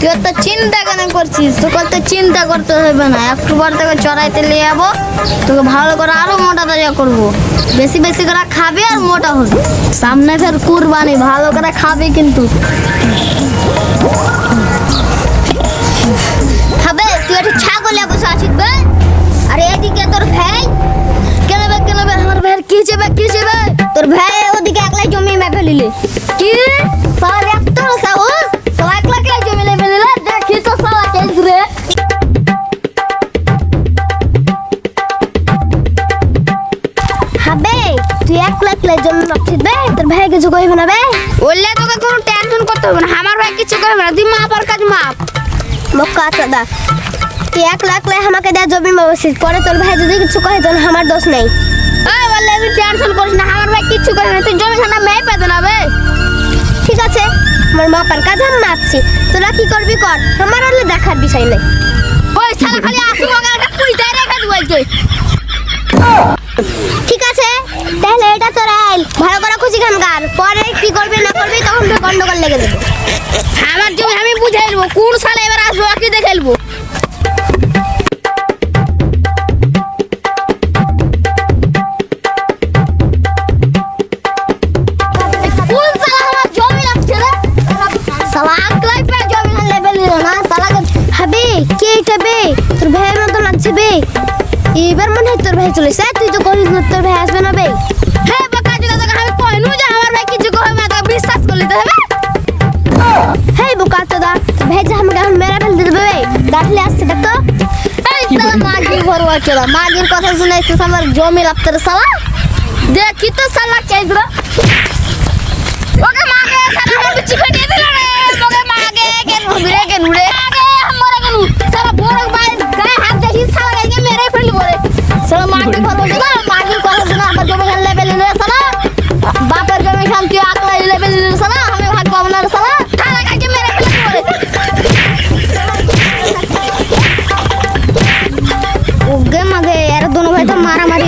তুই তো চিন্তা কেন করছিস? তোকে তো চিন্তা করতে হবে না। একটু পর তোকে চড়াইতে নিয়ে যাব। তোকে ভালো করে আরও মোটা তাজা করব। বেশি বেশি করে খাবি আর মোটা হবে। সামনে ফের কুরবানি। ভালো করে খাবি কিন্তু। খাবে? তুই একটু ছাগলে বসে আছিস বে? একলা জমি মাপছিস বে তোর ভাই কিছু কইবে না বে। বললে তোকে কোনো টেনশন করতে হবে না। আমার ভাই কিছু করবে না। তুই মাপ আর কাজ মাপ। মক্কা চাদা তুই এক লাখ লাই আমাকে দেয়া জমি মাপছিস পরে তোর ভাই যদি কিছু কহে তাহলে আমার দোষ নেই। ওই বললে তুই টেনশন করিস না। আমার ভাই কিছু করবে না। তুই জমি খানা মেয়ে পেতে না বে। ঠিক আছে আমার মাপার কাজ আমি মাপছি। তোরা কি করবি কর। আমার হলে দেখার বিষয় নেই। ওই শালা খালি আসু একটা পুইতাই রেখে দিব তুই ঠিক আছে তাহলে এটা তোরা আইল ভালো করে খুশি খানকার পরে কি করবি না করবি তখন গন্ডগোল লেগে দেবো আমার জমি আমি বুঝে নেব কোন সালে এবার আসব কি দেখে নেব তোর ভাই চলেছে। তুই তো কহিস না তোর ভাই আসবে না বে? হেই বোকা চোদা ভেজে আমাকে এখন মেরা ফেলতে দেবে দেখলে আসছে দেখ তো? এই সালা মাগি ভরবা চলা মাগির কথা শুনে এসেছিস আমার জমি লাগতে রে সালা দেখি তো সালা কেস ওকে মাগে সালা আমার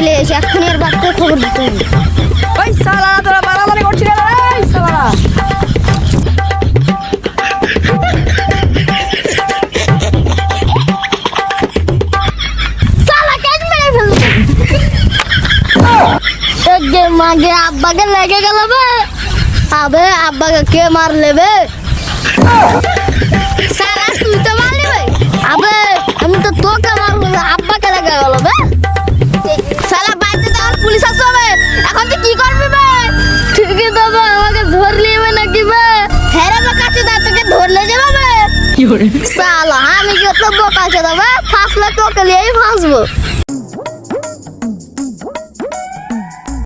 লেগেছে এখন এর বাপকে খবর দিতে হবে। ওই সালা তোরা মারামারি করছিস রে এই সালা। মাগে আব্বাকে লেগে গেল বে। আবে আব্বাকে কে মার লেবে বে সালা আমি যত বোকা তবে ফাঁসলে তোকে নিয়েই ফাঁসবো।